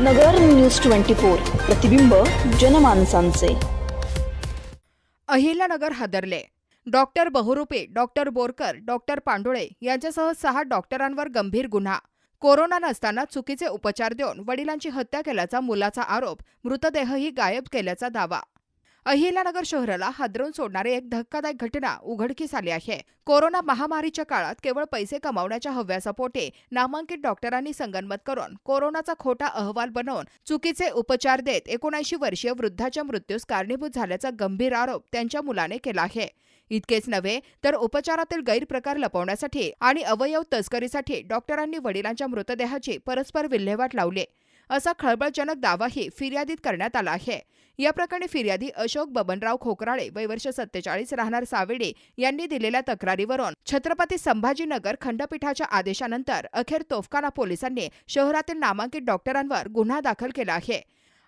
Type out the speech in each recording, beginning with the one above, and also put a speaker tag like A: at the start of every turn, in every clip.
A: नगर news twenty four प्रतिबिंब जनमानसांचे.
B: अहिल्यानगर हादरले. Doctor Bahurupi doctor Borkar doctor Pandule यांच्यासह सहा डॉक्टरांवर गंभीर गुन्हा. कोरोना नसताना चुकीचे उपचार देऊन वडिलांची हत्या केल्याचा मुलाचा आरोप मृतदेहही गायब केल्याचा दावा. अहिल्यानगर शहराला हादरवून सोडणारी एक धक्कादायक घटना उघडकीस आली आहे. कोरोना महामारीच्या काळात केवळ पैसे कमावण्याच्या हव्यासापोटी नामांकित डॉक्टरांनी संगनमत करून कोरोनाचा खोटा अहवाल बनवून चुकीचे उपचार देत एकोणऐंशी वर्षीय वृद्धाच्या मृत्यूस कारणीभूत झाल्याचा गंभीर आरोप त्यांच्या मुलाने केला आहे. इतकेच नव्हे तर उपचारातील गैरप्रकार लपवण्यासाठी आणि अवयव तस्करीसाठी डॉक्टरांनी वडिलांच्या मृतदेहाची परस्पर विल्हेवाट लावली. असा खळबळजनक दावाही फिर्यादीत करण्यात आला आहे. या प्रकरणी फिर्यादी अशोक बबनराव खोकराळे वय वर्ष सत्तेचाळीस राहणार सावेडे यांनी दिलेल्या तक्रारीवरून छत्रपती संभाजीनगर खंडपीठाच्या आदेशानंतर अखेर तोफखाना पोलिसांनी शहरातील नामांकित डॉक्टरांवर गुन्हा दाखल केला आहे.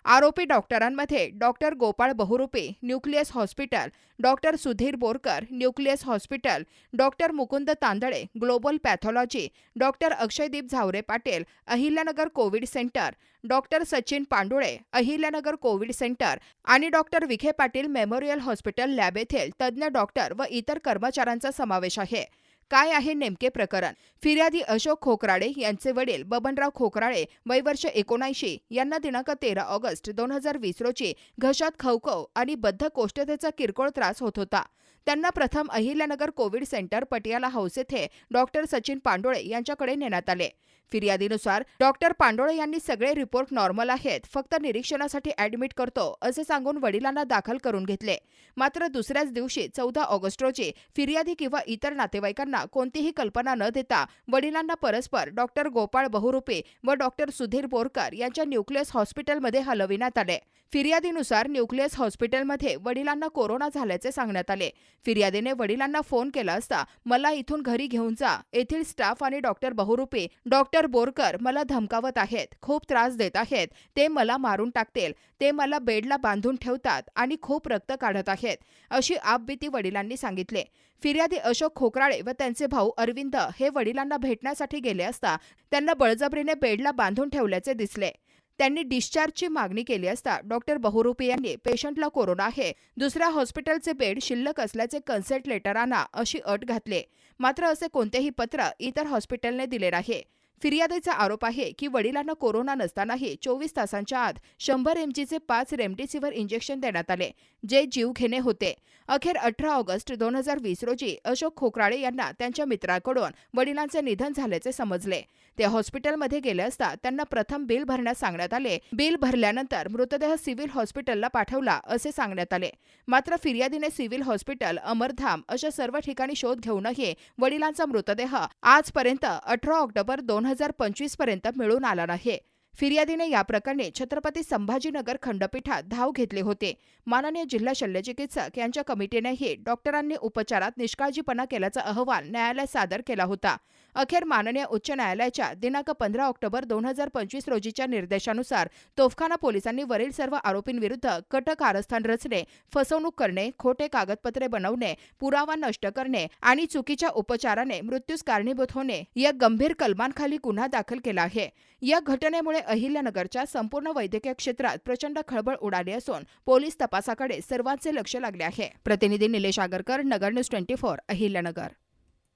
B: आरोपी डॉक्टरांमध्ये doctor Gopal Bahurupi Nucleus hospital doctor Sudhir Borkar Nucleus hospital doctor Mukund Tandale global pathology doctor Akshaydeep Zaware Patil Ahilyanagar Covid centre doctor Sachin Pandule Ahilyanagar Covid centre आणि doctor Vikhe Patil memorial hospital lab येथील तज्ज्ञ doctor व इतर कर्मचाऱ्यांचा समावेश आहे. काय आहे नेमके प्रकरण? फिर्यादी अशोक खोकराळे यांचे वडील बबनराव खोकराळे वयवर्ष एकोणऐंशी यांना दिनांक तेरा ऑगस्ट दोन हजार वीस रोजी घशात खवखव आणि बद्ध कोष्ठतेचा किरकोळ त्रास होत होता. त्यांना प्रथम Ahilyanagar Covid centre Patiala house येथे डॉक्टर सचिन पांडोळे यांच्याकडे नेण्यात आले. फिर्यादीनुसार डॉक्टर पांडोळे यांनी सगळे रिपोर्ट नॉर्मल आहेत फक्त निरीक्षणासाठी ऍडमिट करतो असे सांगून वडिलांना दाखल करून घेतले. मात्र दुसऱ्याच दिवशी चौदा ऑगस्ट रोजी फिर्यादी किंवा इतर नातेवाईकांना कोणतीही कल्पना न देता वडिलांना परस्पर डॉक्टर गोपाळ बहुरुपे व डॉक्टर सुधीर बोरकर यांच्या न्यूक्लियस हॉस्पिटलमध्ये हलविण्यात आले. फिर्यादीनुसार न्यूक्लियस हॉस्पिटलमध्ये वडिलांना कोरोना झाल्याचे सांगण्यात आले. फिर्यादीने वडिलांना फोन केला असता मला इथून घरी घेऊन जा. येथील स्टाफ आणि डॉक्टर बहुरुपे डॉक्टर बोरकर मला धमकावत आहेत खूप त्रास देत आहेत. ते मला मारून टाकतील. ते मला बेडला बांधून ठेवतात आणि खूप रक्त काढत आहेत अशी आपबीती वडिलांनी सांगितले. फिर्यादी अशोक खोकराळे व त्यांचे भाऊ अरविंद हे वडिलांना भेटण्यासाठी गेले असता त्यांना बळजबरीने बेडला बांधून ठेवल्याचे दिसले. त्यांनी डिस्चार्जची मागणी केली असता डॉक्टर बहुरूपी यांनी पेशंटला कोरोना आहे दुसऱ्या हॉस्पिटलचे बेड शिल्लक असल्याचे कन्सल्ट लेटरांना अशी अट घातले. मात्र असे कोणतेही पत्र इतर हॉस्पिटलने दिले नाही. फिर्यादीचा आरोप आहे की वडिलांना कोरोना नसतानाही चोवीस तासांच्या आत शंभर एमजीचे पाच रेमडेसिव्हिर इंजेक्शन देण्यात आले जे जीवघेणे होते. अखेर अठरा ऑगस्ट दोन हजार वीस रोजी अशोक खोकराळे यांना त्यांच्या मित्राकडून वडिलांचे निधन झाल्याचे समजले. ते हॉस्पिटलमध्ये गेले असता त्यांना प्रथम बिल भरण्यास सांगण्यात आले. बिल भरल्यानंतर मृतदेह सिव्हिल हॉस्पिटलला पाठवला असे सांगण्यात आले. मात्र फिर्यादीने सिव्हिल हॉस्पिटल अमरधाम अशा सर्व ठिकाणी शोध घेऊनही वडिलांचा मृतदेह आजपर्यंत अठरा ऑक्टोबर दोन हजार पंचवीसपर्यंत मिळून आला नाही. फिर्यादीने या प्रकरणी छत्रपती संभाजीनगर खंडपीठात धाव घेतले होते. माननीय जिल्हा शल्यचिकित्सक यांच्या कमिटीनेही डॉक्टरांनी उपचारात निष्काळजीपणा केल्याचा अहवाल न्यायालयात सादर केला होता. अखेर माननीय उच्च न्यायालयाच्या दिनांक पंधरा ऑक्टोबर दोन हजार पंचवीस रोजीच्या निर्देशानुसार तोफखाना पोलिसांनी वरील सर्व आरोपींविरुद्ध कटक कारस्थान रचणे फसवणूक करणे खोटे कागदपत्रे बनवणे पुरावा नष्ट करणे आणि चुकीच्या उपचाराने मृत्यूस कारणीभूत होणे या गंभीर कलमांखाली गुन्हा दाखल केला आहे. या घटनेमुळे अहिल्यानगरच्या संपूर्ण वैद्यकीय क्षेत्रात प्रचंड खळबळ उडाली असून पोलीस तपासाकडे सर्वांचे लक्ष लागले आहे. प्रतिनिधी Nilesh Agarkar Nagar news twenty four Ahilyanagar.